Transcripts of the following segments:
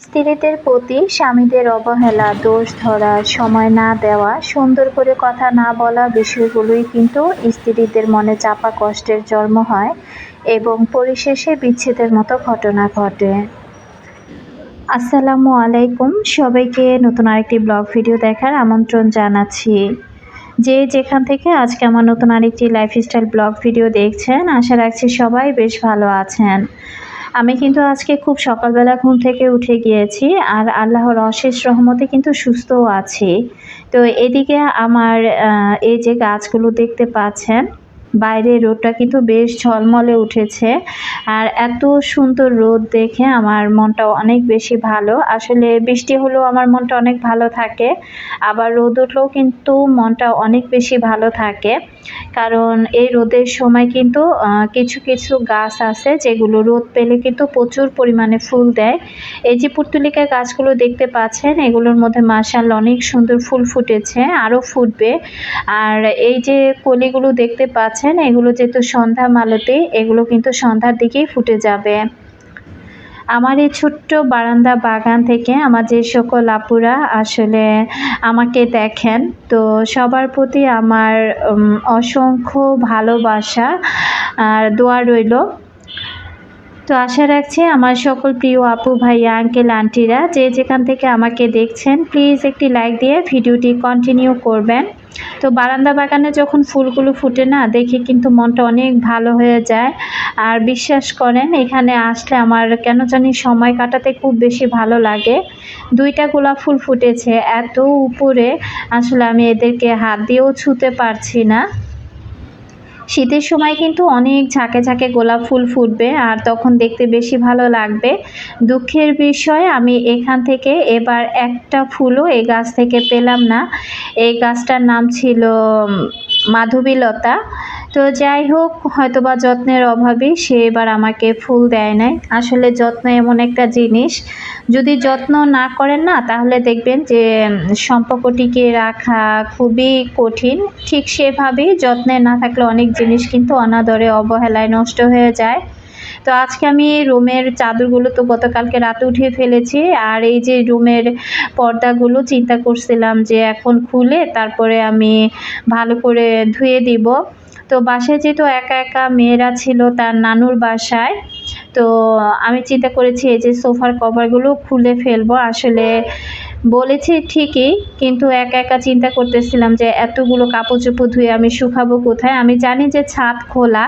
স্ত্রীদের প্রতি স্বামীদের অবহেলা, দোষ ধরা, সময় না দেওয়া, সুন্দর করে কথা না বলা বিষয়গুলোই কিন্তু স্ত্রীদের মনে চাপা কষ্টের জন্ম হয় এবং পরিশেষে বিচ্ছেদের মতো ঘটনা ঘটে। আসসালামু আলাইকুম। সবাইকে নতুন আরেকটি ব্লগ ভিডিও দেখার আমন্ত্রণ জানাচ্ছি। যে যেখান থেকে আজকে আমার নতুন আরেকটি লাইফস্টাইল ব্লগ ভিডিও দেখছেন, আশা রাখছি সবাই বেশ ভালো আছেন। আমি কিন্তু আজকে খুব সকালবেলা ঘুম থেকে উঠে গিয়েছি আর আল্লাহর অশেষ রহমতে কিন্তু সুস্থও আছি। তো এদিকে আমার এই যে গাছগুলো দেখতে পাচ্ছেন বাইরে রোদটা কিন্তু বেশ ঝলমলে উঠেছে। আর এত সুন্দর রোদ দেখে আমার মনটা অনেক বেশি ভালো। আসলে বৃষ্টি হলেও আমার মনটা অনেক ভালো থাকে। আবার রোদ উঠলেও কিন্তু মনটা অনেক বেশি ভালো থাকে। কারণ এই রোদের সময় কিন্তু কিছু কিছু গাছ আছে যেগুলো রোদ পেলে কিন্তু প্রচুর পরিমাণে ফুল দেয়। এই যে পুর্তুলিকা গাছগুলো দেখতে পাচ্ছেন, এগুলোর মধ্যে মাসাল অনেক সুন্দর ফুল ফুটেছে, আরও ফুটবে। আর এই যে কলিগুলো দেখতে পাচ্ছেন পাচ্ছেন, এগুলো যেহেতু সন্ধ্যা মালতে, এগুলো কিন্তু সন্ধ্যার দিকেই ফুটে যাবে। আমার এই ছোট্ট বারান্দা বাগান থেকে আমার যে সকল আপুরা আসলে আমাকে দেখেন, তো সবার প্রতি আমার অসংখ্য ভালোবাসা আর দোয়া রইল। তো আশা রাখছি আমার সকল প্রিয় আপু ভাইয়া আঙ্কেল আন্টিরা যে যেখান থেকে আমাকে দেখছেন প্লিজ একটি লাইক দিয়ে ভিডিওটি কন্টিনিউ করবেন। তো বারান্দা বাগানে যখন ফুলগুলো ফুটে না, দেখে কিন্তু মনটা অনেক ভালো হয়ে যায়। আর বিশ্বাস করেন, এখানে আসলে আমার কেন জানি সময় কাটাতে খুব বেশি ভালো লাগে। দুইটা গোলাপ ফুল ফুটেছে, এত উপরে আসলে আমি এদেরকে হাত দিয়েও ছুতে পারছি না। শীতের সময় কিন্তু অনেক ঝাঁকে ঝাঁকে গোলাপ ফুল ফুটবে আর তখন দেখতে বেশি ভালো লাগবে। দুঃখের বিষয়, আমি এখান থেকে এবার একটা ফুলও এই গাছ থেকে পেলাম না। এই গাছটার নাম ছিল মাধবীলতা। তো যাই হোক, হয়তোবা যত্নের অভাবে সে এবার আমাকে ফুল দেয় নাই। আসলে যত্ন এমন একটা জিনিস, যদি যত্ন না করেন না, তাহলে দেখবেন যে সম্পর্কটিকে রাখা খুবই কঠিন। ঠিক সেভাবেই যত্নে না থাকলে অনেক জিনিস কিন্তু অনাদরে, অবহেলায় নষ্ট হয়ে যায়। তো আজকে আমি রুমের চাদরগুলো তো গতকালকে রাতে উঠিয়ে ফেলেছি, আর এই যে রুমের পর্দাগুলো চিন্তা করছিলাম যে এখন খুলে তারপরে আমি ভালো করে ধুয়ে দিব। তো বাসায় যেহেতু একা একা মেয়েরা ছিল তার নানুর বাসায়, তো আমি চিন্তা করেছি এই যে সোফার কভারগুলো খুলে ফেলব। আসলে বলেছি ঠিকই, কিন্তু একা একা চিন্তা করতেছিলাম যে এতগুলো কাপড় চোপড় ধুয়ে আমি শুকাবো কোথায়। আমি জানি যে ছাদ খোলা,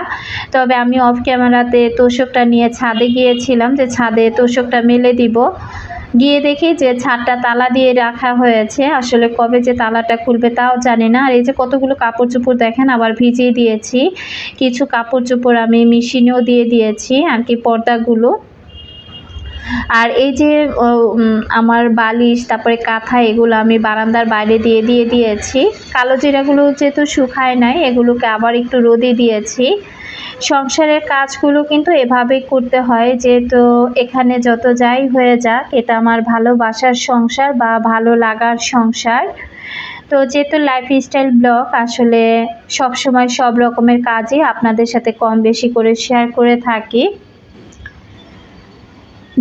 তবে আমি অফ ক্যামেরাতে তোষকটা নিয়ে ছাদে গিয়েছিলাম যে ছাদে তোষকটা মেলে দিব। গিয়ে দেখি যে ছাদটা তালা দিয়ে রাখা হয়েছে। আসলে কবে যে তালাটা খুলবে তাও জানি না। আর এই যে কতগুলো কাপড় চোপড় দেখেন, আবার ভিজিয়ে দিয়েছি। কিছু কাপড় চোপড় আমি মেশিনেও দিয়ে দিয়েছি, আর কি পর্দাগুলো। আর এই যে আমার বালিশ, তারপরে কাঁথা, এগুলো আমি বারান্দার বাইরে দিয়ে দিয়ে দিয়েছি। কালো জিরাগুলো যেহেতু শুকায় নাই, এগুলোকে আবার একটু রোদে দিয়েছি। সংসারের কাজগুলো কিন্তু এভাবেই করতে হয়, যেহেতু এখানে যত যাই হয়ে যাক, এটা আমার ভালোবাসার সংসার বা ভালো লাগার সংসার। তো যেহেতু লাইফস্টাইল ব্লগ আসলে সবসময় সব রকমের কাজই আপনাদের সাথে কম বেশি করে শেয়ার করে থাকি।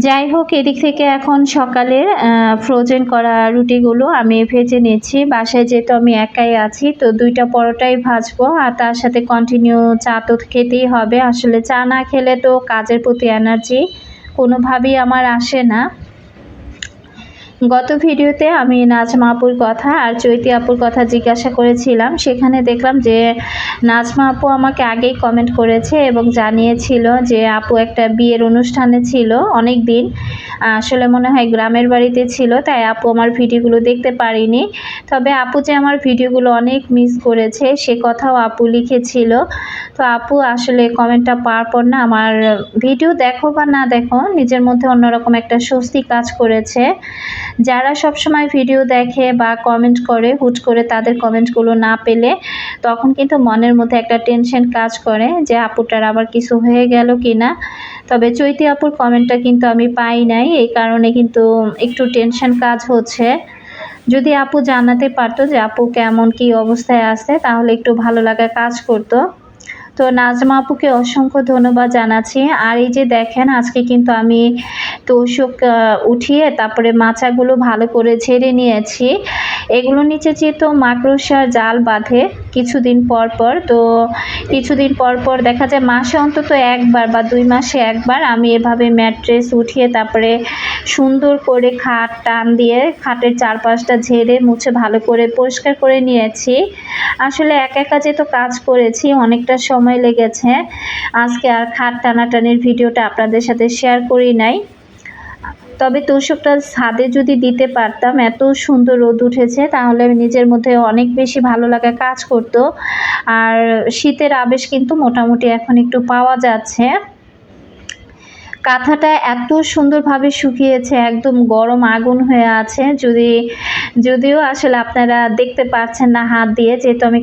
যাই হোক, এদিক থেকে এখন সকালের ফ্রোজেন করা রুটিগুলো আমি ভেজে নিচ্ছি বাসায় যেহেতু আমি একাই আছি, তো দুইটা পরোটাই ভাজবো আর তার সাথে কন্টিনিউ চা তো খেতেই হবে। আসলে চা না খেলে তো কাজের প্রতি এনার্জি কোনোভাবেই আমার আসে না। গত ভিডিওতে আমি নাজমা আপুর কথা আর চৈতি আপুর কথা জিজ্ঞাসা করেছিলাম। সেখানে দেখলাম যে নাজমা আপু আমাকে আগেই কমেন্ট করেছে এবং জানিয়েছিল যে আপু একটা বিয়ের অনুষ্ঠানে ছিল অনেক দিন আসলে মনে হয় গ্রামের বাড়িতে ছিল, তাই আপু আমার ভিডিওগুলো দেখতে পারিনি। তবে আপু যে আমার ভিডিওগুলো অনেক মিস করেছে, সে কথাও আপু লিখেছিল। তো আপু আসলে কমেন্টটা পাওয়ার পর না আমার ভিডিও দেখো বা না দেখো, নিজের মধ্যে অন্যরকম একটা স্বস্তি কাজ করেছে। যারা সব সময় ভিডিও দেখে বা কমেন্ট করে, হুট করে তাদের কমেন্টগুলো না পেলে তখন কিন্তু মনের মধ্যে একটা টেনশন কাজ করে যে, আপুটার আবার কিছু হয়ে গেল কি না তবে চৈতি আপুর কমেন্টটা কিন্তু আমি পাই নাই, এই কারণে কিন্তু একটু টেনশন কাজ হচ্ছে। যদি আপু জানাতে পারতো যে, আপু কেমন, কি অবস্থায় আছে, তাহলে একটু ভালো লাগা কাজ করতো। তো নাজমা আপুকে অসংখ্য ধন্যবাদ জানাচ্ছি। আর এই যে দেখেন, আজকে কিন্তু আমি তোষক উঠিয়ে তারপরে মাচাগুলো ভালো করে ঝেড়ে নিয়েছি। এগুলো নিচে যেহেতু মাকড়সার জাল বাঁধে কিছুদিন পর পর, তো কিছুদিন পর পর দেখা যায় মাসে অন্তত একবার বা দুই মাসে একবার আমি এভাবে ম্যাট্রেস উঠিয়ে তারপরে সুন্দর করে খাট টান দিয়ে খাটের চারপাশটা ঝেড়ে মুছে ভালো করে পরিষ্কার করে নিয়েছি। আসলে একা একা যেহেতু কাজ করেছি, অনেকটা সময় লেগেছে। আজকে আর খাট টানাটানির ভিডিওটা আপনাদের সাথে শেয়ার করি নাই। তবে তোষকটা ছাদে যদি দিতে পারতাম, এত সুন্দর রোদ উঠেছে, তাহলে নিজের মধ্যে অনেক বেশি ভালো লাগা কাজ করতো। আর শীতের আবেশ কিন্তু মোটামুটি এখন একটু পাওয়া যাচ্ছে। কাঁথাটা এত সুন্দরভাবে শুকিয়েছে, একদম গরম আগুন হয়ে আছে। যদি, যদিও আসলে আপনারা দেখতে পাচ্ছেন না হাত দিয়ে, যেহেতু আমি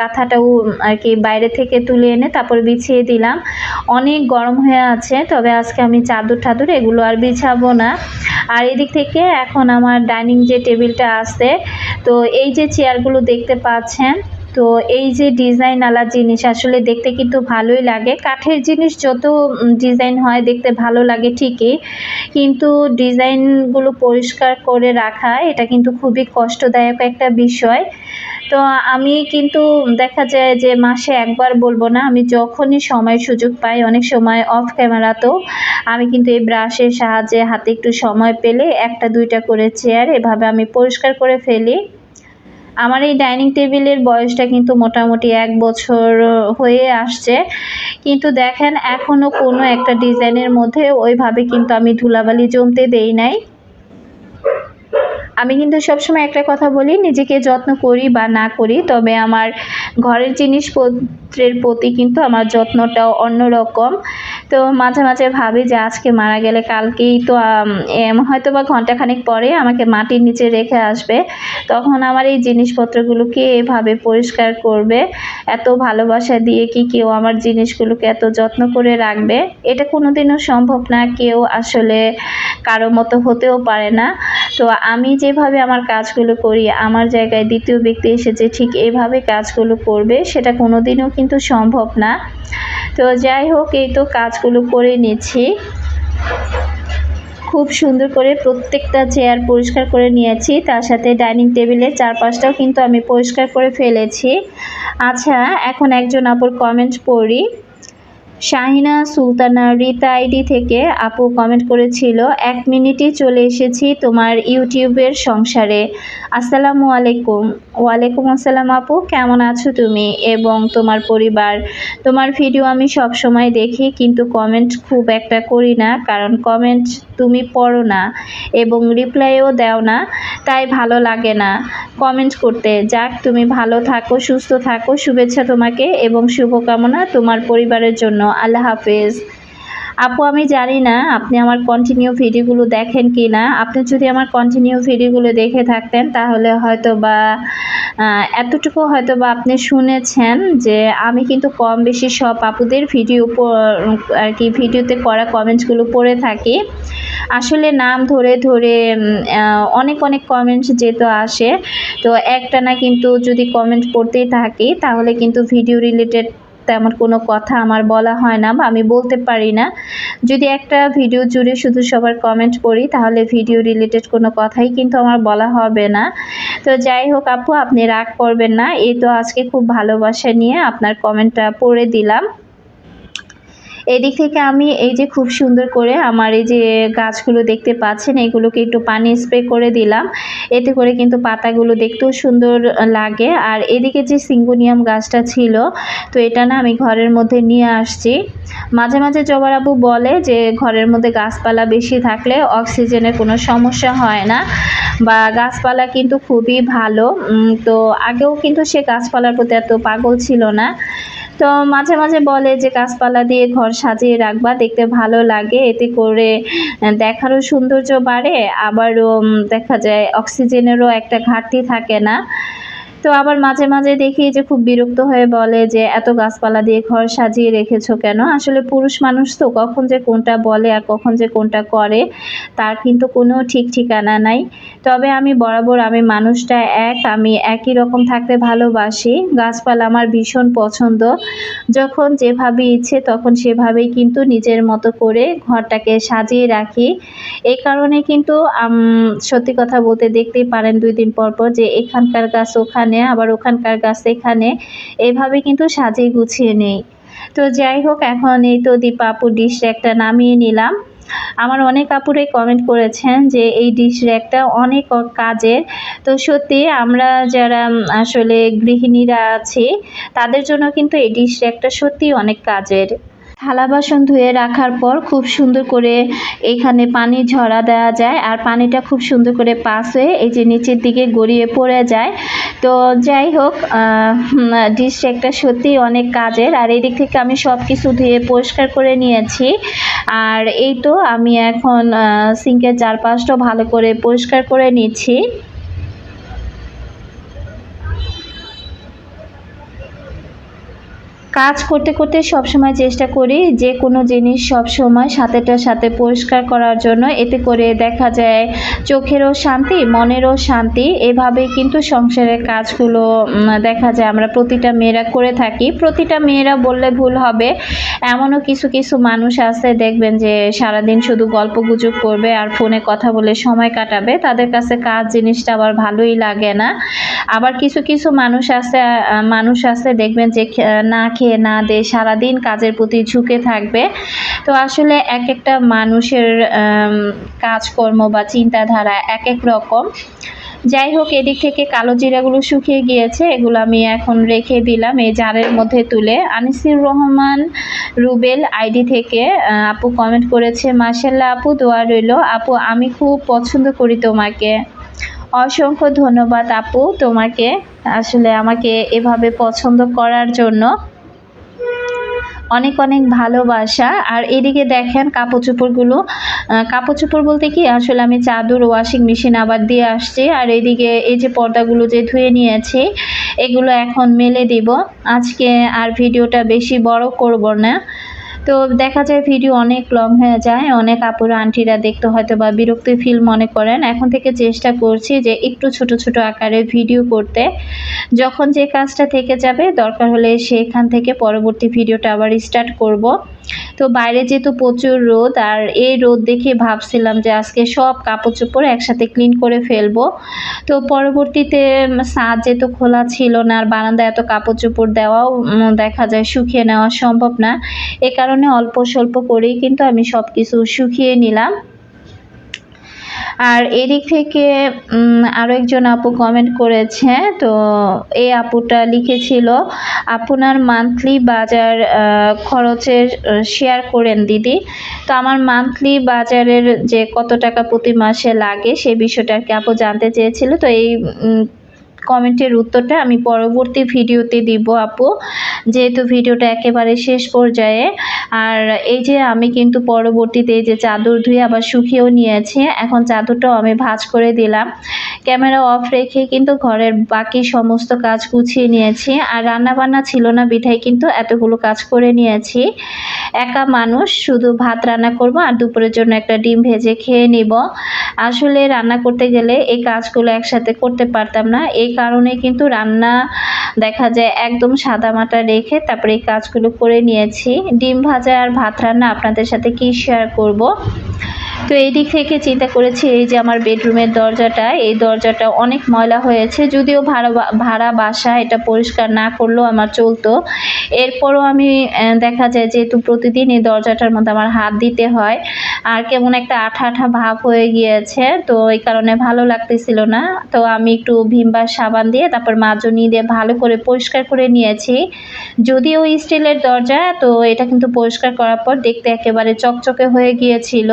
কাঁথাটাও আর কি বাইরে থেকে তুলে এনে তারপর বিছিয়ে দিলাম। অনেক গরম হয়ে আছে, তবে আজকে আমি চাদর ঠাদর এগুলো আর বিছাবো না। আর এদিক থেকে এখন আমার ডাইনিং যে টেবিলটা আছে, তো এই যে চেয়ারগুলো দেখতে পাচ্ছেন তো এই যে ডিজাইন আলা জিনিস আসলে দেখতে কিন্তু ভালোই লাগে। কাঠের জিনিস যত ডিজাইন হয় দেখতে ভালো লাগে ঠিকই। কিন্তু ডিজাইনগুলো পরিষ্কার করে রাখা, এটা কিন্তু খুবই কষ্টদায়ক একটা বিষয়। তো আমি কিন্তু দেখা যায় যে মাসে একবার বলব না, আমি যখনই সময় সুযোগ পাই, অনেক সময় অফ ক্যামেরাতেও আমি কিন্তু এই ব্রাশের সাহায্যে হাতে একটু সময় পেলে একটা দুইটা করে চেয়ার এভাবে আমি পরিষ্কার করে ফেলি। আমার এই ডাইনিং টেবিলের বয়সটা কিন্তু মোটামুটি এক বছর হয়ে আসছে। কিন্তু দেখেন এখনও কোনো একটা ডিজাইনের মধ্যে ওইভাবে কিন্তু আমি ধুলাবালি জমতে দেই নাই। আমি কিন্তু সবসময় একটা কথা বলি, নিজেকে যত্ন করি বা না করি, তবে আমার ঘরের জিনিসপত্রের প্রতি কিন্তু আমার যত্নটাও অন্যরকম। তো মাঝে মাঝে ভাবি যে আজকে মারা গেলে কালকেই তো হয়তো বা ঘন্টাখানেক পরে আমাকে মাটির নিচে রেখে আসবে। তখন আমার এই জিনিসপত্রগুলোকে এভাবে পরিষ্কার করবে, এত ভালোবাসা দিয়ে কি কেউ আমার জিনিসগুলোকে এত যত্ন করে রাখবে? এটা কোনোদিনও সম্ভব না, কেউ আসলে কারও মতো হতেও পারে না। তো আমি যেভাবে আমার কাজগুলো করি, আমার জায়গায় দ্বিতীয় ব্যক্তি এসে যে ঠিক এভাবে কাজগুলো করবে, সেটা কোনো দিনও কিন্তু সম্ভব না। তো যাই হোক, এই তো কাজগুলো করে নিচ্ছি। খুব সুন্দর করে প্রত্যেকটা চেয়ার পরিষ্কার করে নিয়েছি। তার সাথে ডাইনিং টেবিলের চারপাশটাও কিন্তু আমি পরিষ্কার করে ফেলেছি। আচ্ছা এখন একজন আপুর কমেন্ট পড়ি। শাহিনা সুলতানা রিতা আইডি থেকে আপু কমেন্ট করেছিল, এক মিনিটে চলে এসেছি তোমার ইউটিউবের সংসারে। আসসালামু আলাইকুম। ওয়ালাইকুম আসসালাম আপু, কেমন আছো তুমি? এবং তোমার পরিবার? তোমার ভিডিও আমি সব সময় দেখি, কিন্তু কমেন্ট খুব একটা করি না, কারণ কমেন্ট তুমি পড়ো না এবং রিপ্লাইও দাও না, তাই ভালো লাগে না কমেন্ট করতে। যাক, তুমি ভালো থাকো, সুস্থ থাকো, শুভেচ্ছা তোমাকে এবং শুভকামনা তোমার পরিবারের জন্য। আল্লাহ হাফেজ। আপু, আমি জানি না আপনি আমার কন্টিনিউ ভিডিওগুলো দেখেন কি না আপনি যদি আমার কন্টিনিউ ভিডিওগুলো দেখে থাকতেন, তাহলে হয়তো বা এতটুকু হয়তো বা আপনি শুনেছেন যে আমি কিন্তু কম বেশি সব আপুদের ভিডিও আর কি ভিডিওতে করা কমেন্টসগুলো পড়ে থাকি। আসলে নাম ধরে ধরে অনেক অনেক কমেন্টস যেহেতু আসে, তো একটা না কিন্তু যদি কমেন্ট পড়তেই থাকি, তাহলে কিন্তু ভিডিও রিলেটেড তেমন কোনো কথা আমার বলা হয় না বা আমি বলতে পারি না। যদি একটা ভিডিও জুড়ে শুধু সবার কমেন্ট করি তাহলে ভিডিও রিলেটেড কোনো কথাই কিন্তু আমার বলা হবে না। তো যাই হোক আপু, আপনি রাগ করবেন না। এই তো আজকে খুব ভালোবাসা নিয়ে আপনার কমেন্টটা পড়ে দিলাম। এদিক থেকে আমি এই যে খুব সুন্দর করে আমার এই যে গাছগুলো দেখতে পাচ্ছেন, এগুলোকে একটু পানি স্প্রে করে দিলাম। এতে করে কিন্তু পাতাগুলো দেখতেও সুন্দর লাগে। আর এদিকে যে সিঙ্গুনিয়াম গাছটা ছিল, তো এটা না আমি ঘরের মধ্যে নিয়ে আসছি। মাঝে মাঝে জবার আবু বলে যে ঘরের মধ্যে গাছপালা বেশি থাকলে অক্সিজেনের কোনো সমস্যা হয় না। বা গাছপালা কিন্তু খুবই ভালো। তো আগেও কিন্তু সে গাছপালার প্রতি এত পাগল ছিল না। তো মাঝে মাঝে বলে যে, গাছপালা দিয়ে ঘর সাজিয়ে রাখবা, দেখতে ভালো লাগে। এতে করে দেখারও সৌন্দর্য বাড়ে। আবারও দেখা যায়, অক্সিজেনেরও একটা ঘাটতি থাকে না। তো আবার মাঝে মাঝে দেখি যে খুব বিরক্ত হয়ে বলে যে, এত গাছপালা দিয়ে ঘর সাজিয়ে রেখেছো কেন? আসলে পুরুষ মানুষ তো কখন যে কোনটা বলে আর কখন যে কোনটা করে, তার কিন্তু কোনো ঠিক ঠিকানা নাই। তবে আমি বরাবর আমি মানুষটা এক, আমি একই রকম থাকতে ভালোবাসি। গাছপালা আমার ভীষণ পছন্দ। যখন যেভাবে ইচ্ছে তখন সেভাবেই কিন্তু নিজের মতো করে ঘরটাকে সাজিয়ে রাখি। এই কারণে কিন্তু সত্যি কথা বলতে দেখতেই পারেন দুই দিন পর পর যে এখানকার গাছ ওখানে আবার ওখানকার গাছ এখানে। এভাবে কিন্তু সাজিয়ে গুছিয়ে নেই। তো যাই হোক, এখন এই তো দীপাপুর ডিশ একটা নামিয়ে নিলাম। আমার অনেক আপুরে কমেন্ট করেছেন যে এই ডিশ র্যাকটা অনেক কাজের। তো সত্যি আমরা যারা আসলে গৃহিণীরা আছি, তাদের জন্য কিন্তু এই ডিশ র্যাকটা সত্যি অনেক কাজের। থালা বাসন ধুয়ে রাখার পর খুব সুন্দর করে এখানে পানি ঝরা দেওয়া যায় আর পানিটা খুব সুন্দর করে পাস হয়ে এই যে নিচের দিকে গড়িয়ে পড়ে যায়। তো যাই হোক ডিশ একটা সত্যি অনেক কাজের আর এই দিক থেকে আমি সব কিছু ধুয়ে পরিষ্কার করে নিয়েছি। আর এই তো আমি এখন সিঙ্কের চারপাশটা ভালো করে পরিষ্কার করে নিচ্ছি। কাজ করতে করতে সবসময় চেষ্টা করি যে কোনো জিনিস সবসময় সাথেটার সাথে পরিষ্কার করার জন্য। এতে করে দেখা যায় চোখেরও শান্তি, মনেরও শান্তি। এভাবে কিন্তু সংসারের কাজগুলো দেখা যায় আমরা প্রতিটা মেয়েরা করে থাকি। প্রতিটা মেয়েরা বললে ভুল হবে। এমনও কিছু কিছু মানুষ আছে দেখবেন যে সারাদিন শুধু গল্প গুজব করবে আর ফোনে কথা বলে সময় কাটাবে। তাদের কাছে কাজ জিনিসটা আবার ভালোই লাগে না। আবার কিছু কিছু মানুষ আছে মানুষ আছে দেখবেন যে না খেয়ে খেয়ে না দে সারাদিন কাজের প্রতি ঝুঁকে থাকবে। তো আসলে এক একটা মানুষের কাজকর্ম বা চিন্তাধারা এক এক রকম। যাই হোক, এদিক থেকে কালো জিরাগুলো শুকিয়ে গিয়েছে, এগুলো আমি এখন রেখে দিলাম এই জারের মধ্যে তুলে। আনিসির রহমান রুবেল আইডি থেকে আপু কমেন্ট করেছে মার্শাল্লাহ আপু, দোয়া রইল। আপু, আমি খুব পছন্দ করি তোমাকে। অসংখ্য ধন্যবাদ আপু তোমাকে, আসলে আমাকে এভাবে পছন্দ করার জন্য। অনেক অনেক ভালোবাসা। আর এদিকে দেখেন কাপড় চোপড়গুলো কাপড় চোপড় বলতে কি, আসলে আমি চাদর ওয়াশিং মেশিন আবার দিয়ে আসছি। আর এদিকে এই যে পর্দাগুলো যে ধুয়ে নিয়েছি, এগুলো এখন মেলে দিব। আজকে আর ভিডিওটা বেশি বড় করব না। তো দেখা যায় ভিডিও অনেক লং হয়ে যায়, অনেক আপুরা আন্টিরা দেখতে হয়তো বা বিরক্তি ফিল মনে করেন। এখন থেকে চেষ্টা করছি যে একটু ছোট ছোট আকারে ভিডিও করতে। যখন যে কাজটা থেকে যাবে, দরকার হলে সেখান থেকে পরবর্তী ভিডিওটা আবার স্টার্ট করব। তো বাইরে যেহেতু প্রচুর রোদ, আর এই রোদ দেখে ভাবছিলাম যে আজকে সব কাপড় চোপড় একসাথে ক্লিন করে ফেলব। তো পরবর্তীতে সাদ যেহেতু খোলা ছিল না, আর বারান্দায় এত কাপড় চোপড় দেওয়াও দেখা যায় শুকিয়ে নেওয়া সম্ভব না। এ কারণে অল্প স্বল্প করেই কিন্তু আমি সব কিছু শুকিয়ে নিলাম। আর এদিক থেকে আরও একজন আপু কমেন্ট করেছে, তো এই আপুটা লিখেছিল, আপনার মান্থলি বাজার খরচের শেয়ার করেন দিদি। তো আমার মান্থলি বাজারের যে কত টাকা প্রতি মাসে লাগে, সে বিষয়টা আর কি আপু জানতে চেয়েছিল। তো এই কমেন্টের উত্তরটা আমি পরবর্তী ভিডিওতে দিব, আপু। যেহেতু ভিডিওটা একেবারে শেষ পর্যায়ে, আর এই যে আমি কিন্তু পরবর্তীতে এই যে চাদর ধুয়ে আবার শুকিয়েও নিয়েছি, এখন চাদরটাও আমি ভাজ করে দিলাম। ক্যামেরা অফ রেখে কিন্তু ঘরের বাকি সমস্ত কাজ গুছিয়ে নিয়েছি, আর রান্না বান্না ছিল না বিঠাই কিন্তু এতগুলো কাজ করে নিয়েছি। একা মানুষ, শুধু ভাত রান্না করব আর দুপুরের জন্য একটা ডিম ভেজে খেয়ে নিব। আসলে রান্না করতে গেলে এই কাজগুলো একসাথে করতে পারতাম না। এই কারণে কিন্তু রান্না দেখা যায় একদম সাদা মাটা রেখে তারপরে এই কাজগুলো করে নিয়েছি। ডিম ভাজা আর ভাত রান্না আপনাদের সাথে কি শেয়ার করব? তো এই দিক থেকে চিন্তা করেছি এই যে আমার বেডরুমের দরজাটা, এই দরজাটা অনেক ময়লা হয়েছে, যদিও ভাড়া ভাড়া বাসা, এটা পরিষ্কার না করলেও আমার চলতো। এরপরও আমি দেখা যায় যেহেতু প্রতিদিন এই দরজাটার মধ্যে আমার হাত দিতে হয়, আর কেমন একটা আঠা আঠা ভাব হয়ে গিয়েছে, তো এই কারণে ভালো লাগতেছিল না। তো আমি একটু ভিমবার সাবান দিয়ে, তারপর মাজনি দিয়ে ভালো করে পরিষ্কার করে নিয়েছি। যদিও স্টিলের দরজা, তো এটা কিন্তু পরিষ্কার করার পর দেখতে একেবারে চকচকে হয়ে গিয়েছিল।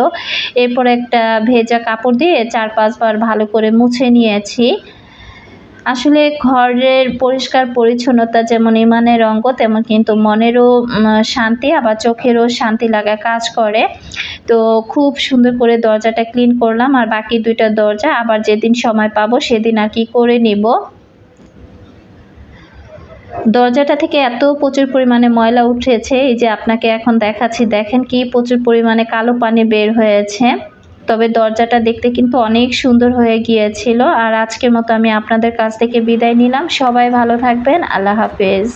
এরপর একটা ভেজা কাপড় দিয়ে চার পাঁচবার ভালো করে মুছে নিয়েছি। আসলে ঘরের পরিষ্কার পরিচ্ছন্নতা যেমন ইমানের অঙ্গ, তেমন কিন্তু মনেরও শান্তি, আবার চোখেরও শান্তি লাগা কাজ করে। তো খুব সুন্দর করে দরজাটা ক্লিন করলাম, আর বাকি দুইটা দরজা আবার যেদিন সময় পাবো সেদিন আর কি করে নিব। দরজাটা থেকে এত প্রচুর পরিমাণে ময়লা উঠেছে, এই যে আপনাকে এখন দেখাচ্ছি, দেখেন কি প্রচুর পরিমাণে কালো পানি বের হয়েছে। তবে দরজাটা দেখতে কিন্তু অনেক সুন্দর হয়ে গিয়েছিল। আর আজকের মতো আমি আপনাদের কাছ থেকে বিদায় নিলাম। সবাই ভালো থাকবেন। আল্লাহ হাফেজ।